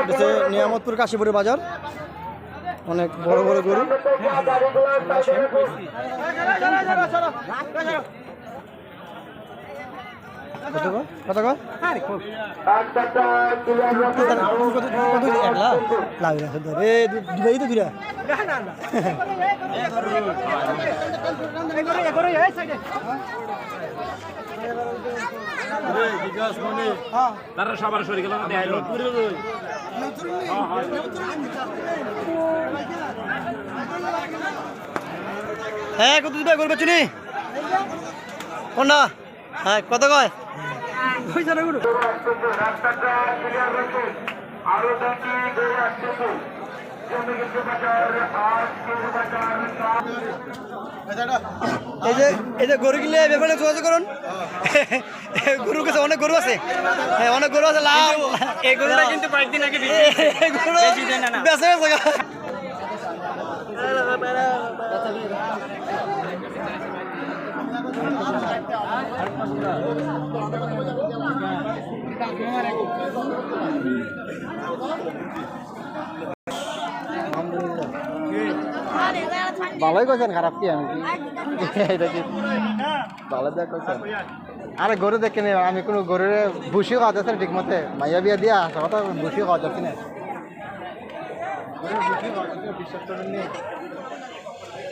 হচ্ছে নিয়ামতপুর কাশীপুরের বাজার অনেক বড় বড় গরু কত গো? কত গো? তারা সবার শরীর গেল হ্যাঁ কত দুটা গরু বেচুনি কোনটা? হ্যাঁ কত কয়? এই যে এই যে গরু কিনলে ব্যাপারে যোগাযোগ করুন। গরু কাছে অনেক গরু আছে। হ্যাঁ অনেক গরু আছে লাভ এই গরুটা কিন্তু কয়েকদিন আগে এই গরু বেচা গেছে গা। ভালোই কইছেন, খারাপ কি আমি? ভালো দেখ কইছেন? আরে গরু দেখে নি, আমি কোনো গরুরে ভুসি খাওয়া যাচ্ছে ঠিক মতে মাইয়া বিয়া দিয়া আসা কথা ভুসি খাওয়া যাচ্ছে না। গরুর ভুসি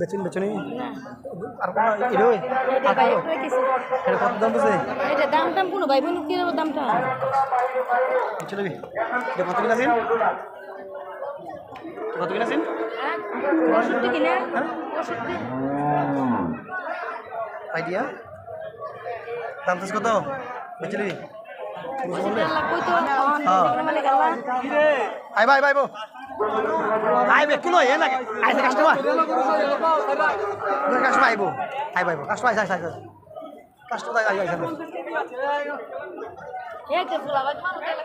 বেচুন বেচুনি? আর কোন এটা ভাই এটা কত দাম বসে এটা দাম টাম কোনো ভাই বোন কি দামটা? চলে এটা কত কিনা আছেন কত কিনা আছেন হ্যাঁ? ওষুধটা কিনা? ওষুধটা আইডিয়া? দাম তো কত? হ্যাঁ। মানে গালা আই ভাই ভাই বো আই বে, কোনো এ না আই কাস্টমার কাস্টমার আইব আই আইব বো কাস্টমার আই আই কাস্টমার আই আই এক ফুলা ভাই মানো তেলা